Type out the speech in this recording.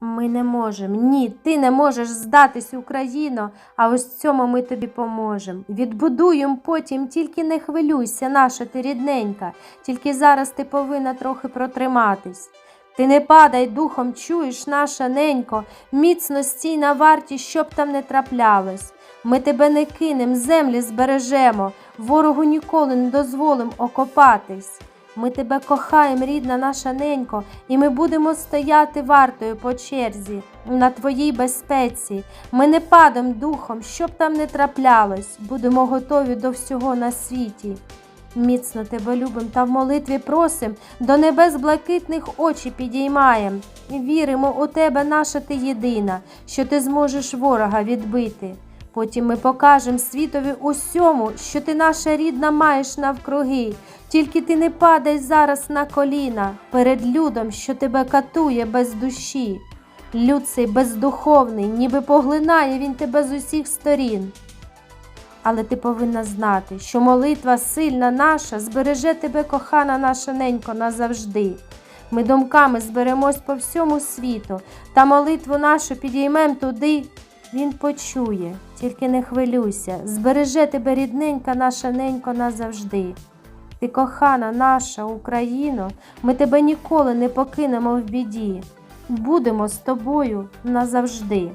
Ми не можемо. Ні, ти не можеш здатись, Україно, а ось цьому ми тобі поможемо. Відбудуємо потім, тільки не хвилюйся, наша ти рідненька, тільки зараз ти повинна трохи протриматись. Ти не падай духом, чуєш, наша ненько, міцно стій на варті, щоб там не траплялось. Ми тебе не кинем, землі збережемо, ворогу ніколи не дозволим окопатись. Ми тебе кохаємо, рідна наша ненько, і ми будемо стояти вартою по черзі на твоїй безпеці. Ми не падем духом, щоб там не траплялось, будемо готові до всього на світі. Міцно тебе любим та в молитві просим, до небес блакитних очі підіймаєм. Віримо у тебе, наша ти єдина, що ти зможеш ворога відбити. Потім ми покажем світові усьому, що ти наша рідна маєш навкруги. Тільки ти не падай зараз на коліна перед людом, що тебе катує без душі. Люд цей бездуховний, ніби поглинає він тебе з усіх сторін. Але ти повинна знати, що молитва сильна наша збереже тебе, кохана наша ненько, назавжди. Ми думками зберемось по всьому світу, та молитву нашу підіймем туди. Він почує, тільки не хвилюйся, збереже тебе рідненька наша ненько назавжди. Ти кохана наша Україно, ми тебе ніколи не покинемо в біді. Будемо з тобою назавжди.